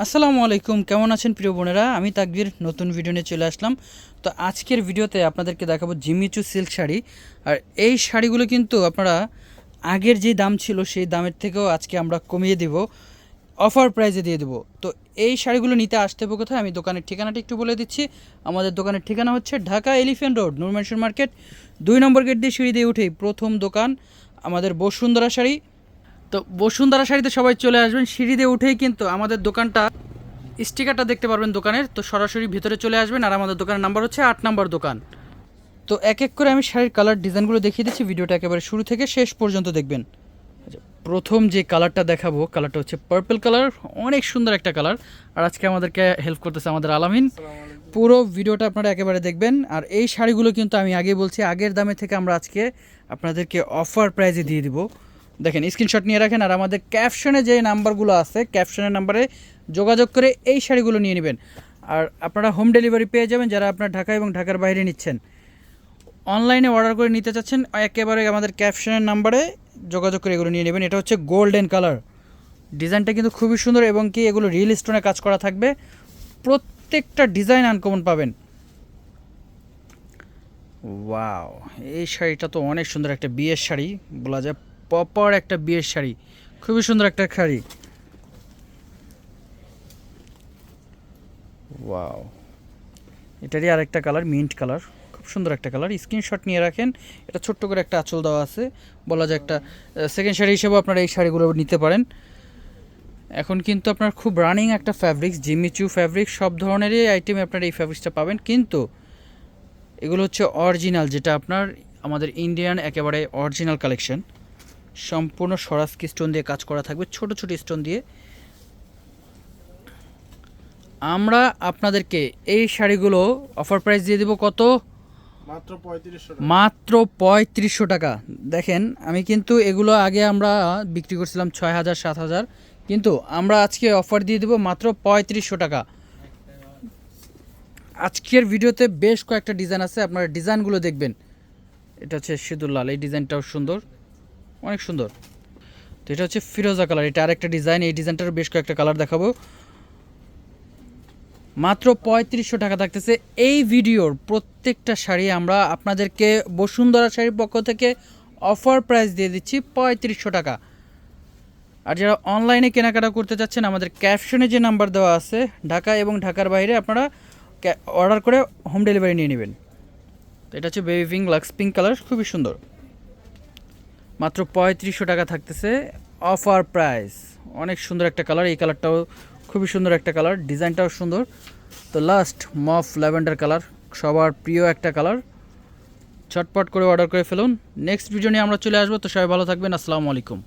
আসসালামু আলাইকুম, কেমন আছেন প্রিয় বোনেরা? আমি তাকবির, নতুন ভিডিও নিয়ে চলে আসলাম। তো আজকের ভিডিওতে আপনাদেরকে দেখাবো জিমিচু সিল্ক শাড়ি। আর এই শাড়িগুলো কিন্তু আপনারা আগের যে দাম ছিল, সেই দামের থেকেও আজকে আমরা কমিয়ে দিব অফার প্রাইজে দিয়ে দেবো। তো এই শাড়িগুলো নিতে আসতে হবে কোথায়? আমি দোকানের ঠিকানাটা একটু বলে দিচ্ছি। আমাদের দোকানের ঠিকানা হচ্ছে Dhaka elephant road Noor mansion market, দুই নম্বর গেট দিয়ে সিঁড়ি দিয়ে উঠেই প্রথম দোকান আমাদের বসুন্ধরা শাড়ি। তো বসুন্ধরা শাড়িতে সবাই চলে আসবেন। সিঁড়ি দিয়ে উঠেই কিন্তু আমাদের দোকানটা স্টিকারটা দেখতে পারবেন দোকানের। তো সরাসরি ভিতরে চলে আসবেন আর আমাদের দোকানের নাম্বার হচ্ছে আট নাম্বার দোকান। তো এক এক করে আমি শাড়ির কালার ডিজাইনগুলো দেখিয়ে দিচ্ছি। ভিডিওটা একেবারে শুরু থেকে শেষ পর্যন্ত দেখবেন। আচ্ছা, প্রথম যে কালারটা দেখাবো কালারটা হচ্ছে পার্পল কালার অনেক সুন্দর একটা কালার আর আজকে আমাদেরকে হেল্প করতেছে আমাদের আলামিন। পুরো ভিডিওটা আপনারা একেবারে দেখবেন। আর এই শাড়িগুলো কিন্তু আমি আগে বলছি আগের দামে থেকে আমরা আজকে আপনাদেরকে অফার প্রাইজে দিয়ে দিব। দেখেন স্ক্রিনশট নিয়ে রাখেন আর আমাদের ক্যাপশনে যে নাম্বারগুলো আছে ক্যাপশনের নাম্বারে যোগাযোগ করে এই শাড়িগুলো নিয়ে নেবেন। আর আপনারা হোম ডেলিভারি পেয়ে যাবেন যারা আপনার ঢাকা এবং ঢাকার বাইরে নিচ্ছেন। অনলাইনে অর্ডার করে নিতে চাচ্ছেন, একেবারে আমাদের ক্যাপশনের নাম্বারে যোগাযোগ করে এগুলো নিয়ে নেবেন। এটা হচ্ছে গোল্ডেন কালার ডিজাইনটা কিন্তু খুবই সুন্দর এবং কি এগুলো রিয়েল স্টোনে কাজ করা থাকবে। প্রত্যেকটা ডিজাইন আনকমন পাবেন। ওয়াও এই শাড়িটা তো অনেক সুন্দর একটা বিয়ের শাড়ি, বলা যায় প্রপার একটা বিয়ের শাড়ি। খুবই সুন্দর একটা শাড়ি। ওয়াও। এটারই আরেকটা কালার মিন্ট কালার। খুব সুন্দর একটা কালার। স্ক্রিনশট নিয়ে রাখেন। এটা ছোট্ট করে একটা আঁচল দেওয়া আছে। বলা যায় একটা সেকেন্ড শাড়ি হিসেবেও আপনারা এই শাড়িগুলো নিতে পারেন। এখন কিন্তু আপনার খুব রানিং একটা ফ্যাব্রিক্স জিমিচু ফ্যাব্রিক সব ধরনেরই আইটেমে আপনারা এই ফ্যাব্রিক্সটা পাবেন। কিন্তু এগুলো হচ্ছে অরিজিনাল যেটা আপনার আমাদের ইন্ডিয়ান একেবারে অরিজিনাল কালেকশন সম্পূর্ণ সরাসকি স্টোন দিয়ে কাজ করা থাকবে ছোট ছোট স্টোন দিয়ে। আমরা আপনাদেরকে এই শাড়িগুলো অফার প্রাইস দিয়ে দেবো কত? মাত্র পঁয়ত্রিশশো মাত্র পঁয়ত্রিশশো টাকা। দেখেন আমি কিন্তু এগুলো আগে আমরা বিক্রি করছিলাম ছয় হাজার সাত হাজার কিন্তু আমরা আজকে অফার দিয়ে দেবো মাত্র পঁয়ত্রিশশো টাকা। আজকের ভিডিওতে বেশ কয়েকটা ডিজাইন আছে আপনারা ডিজাইনগুলো দেখবেন। এটা হচ্ছে সিঁদুর লাল এই ডিজাইনটাও সুন্দর। অনেক সুন্দর। তো এটা হচ্ছে ফিরোজা কালার, এটা আরেকটা ডিজাইন, এই ডিজাইনটার বেশ কয়েকটা কালার দেখাবো। মাত্র পঁয়ত্রিশশো টাকা থাকতেছে এই ভিডিওর প্রত্যেকটা শাড়ি। আমরা আপনাদেরকে বসুন্ধরা শাড়ির পক্ষ থেকে অফার প্রাইস দিয়ে দিচ্ছি পঁয়ত্রিশশো টাকা। আর যারা অনলাইনে কেনাকাটা করতে চাচ্ছেন, আমাদের ক্যাপশনে যে নাম্বার দেওয়া আছে, ঢাকা এবং ঢাকার বাইরে আপনারা অর্ডার করে হোম ডেলিভারি নিয়ে নেবেন। তো এটা হচ্ছে baby pink Lux pink colour খুবই সুন্দর। মাত্র পঁয়ত্রিশশো টাকা থাকতেছে। অফার প্রাইস অনেক সুন্দর একটা কালার এই কালারটাও খুবই সুন্দর একটা কালার ডিজাইনটাও সুন্দর। তো লাস্ট মফ ল্যাভেন্ডার কালার সবার প্রিয় একটা কালার ছটপট করে অর্ডার করে ফেলুন। নেক্সট ভিডিও নিয়ে আমরা চলে আসব, তো সবাই ভালো থাকবেন, আসসালামু আলাইকুম।